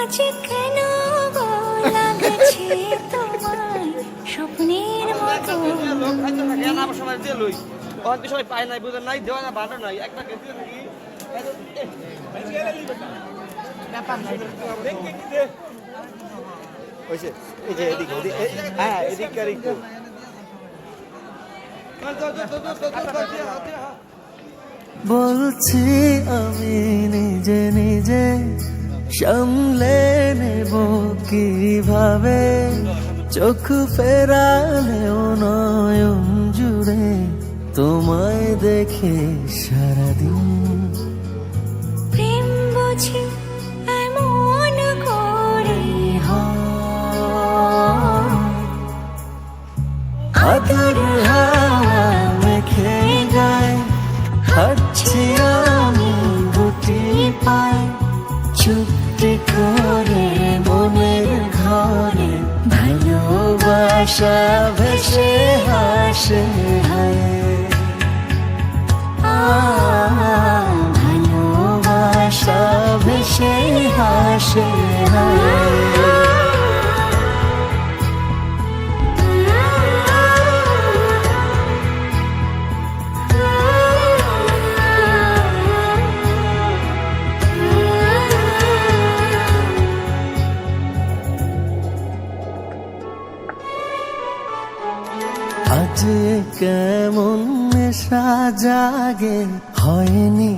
আজ কেন নাই। বুঝে নাই দেওয়া না ভালো নাই। একটা হ্যাঁ এদিককার একটু। বলছি আমি নিজে নিজে সামলে নেব কীভাবে? চোখ ফেরালেও নয়ন জুড়ে তোমায় দেখে সারাদিন। প্রেম বুঝি এমন করে আদর আজ কেমন নেশা জাগে, হয়নি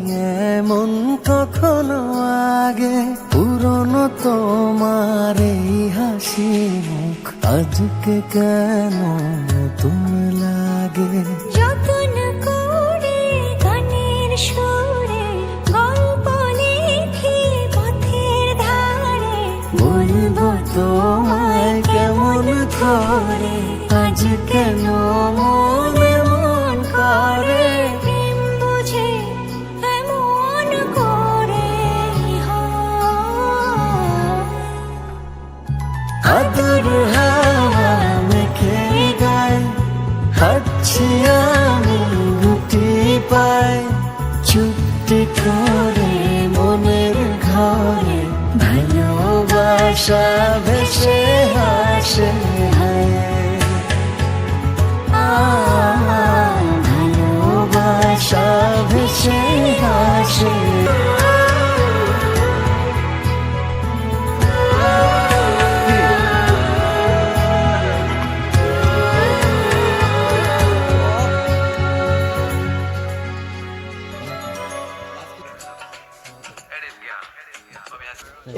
এমন কখনো আগে। পুরনো তোমার এই হাসি মুখ, আজকে কেন তুমি লাগে। যতন করে গানের সুরে, গল্প লিখি পথের ধারে, বলব তোমায় কেমন করে আজ কেন মনে মন করে? বুঝে এমন করে আদর হাওয়া মেখে গায় হাঁটছি আমি গুটি পায়। চুপটি করে মনের ঘরে ভালোবাসা ভেসে হায়।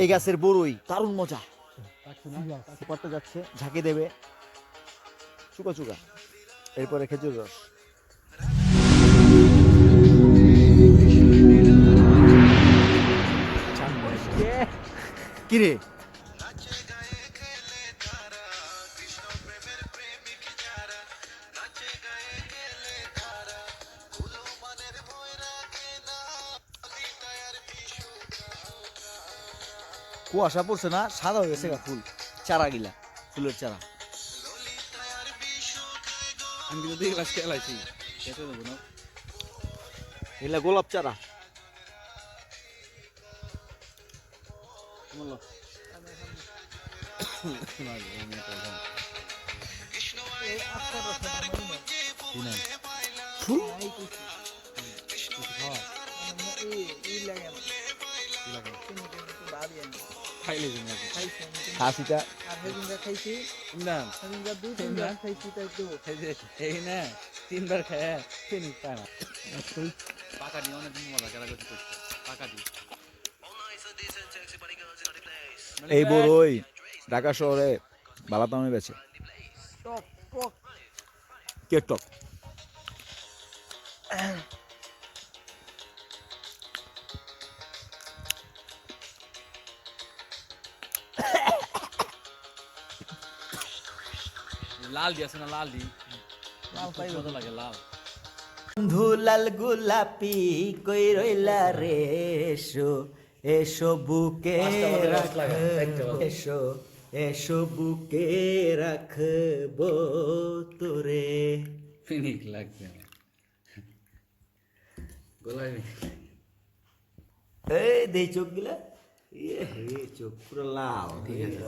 এই গাছের বড়ই দারুণ মজা। সুপারটা যাচ্ছে ঝাঁকে দেবে। চুকা চুকা এরপরে খেজুর রস। কিরে? কুয়াশা পড়ছে না সাদা হয়ে গেছে গা ফুল চারা গিলা ফুলের চারা। আমি কিন্তু দুই গ্লাস খেলাইছি খেতে দেবো না। এগুলা গোলাপ চারা। খাইলে না। এই যে এই না তিনবার খায় চিনি পায় না। পাকা দিয়ে অনেক মজা খেলা করতে করতে পাকা দিয়ে। এই বড়ই ঢাকা শহরে বালা দামে বেচে। কে টক। লাল দিয়ে আছে না লাল দি লাল পাই মজা লাগে লাল। ধুলাল গোলাপি কই রইলা রে? এসো এসো বুকে রাখ এসো এসো বুকে রাখব তোরে। ফিনিক লাগছে গোলামি এই দেই চোখ গিলা ইয়ে হে চোখ পুরো লাল। ঠিক আছে।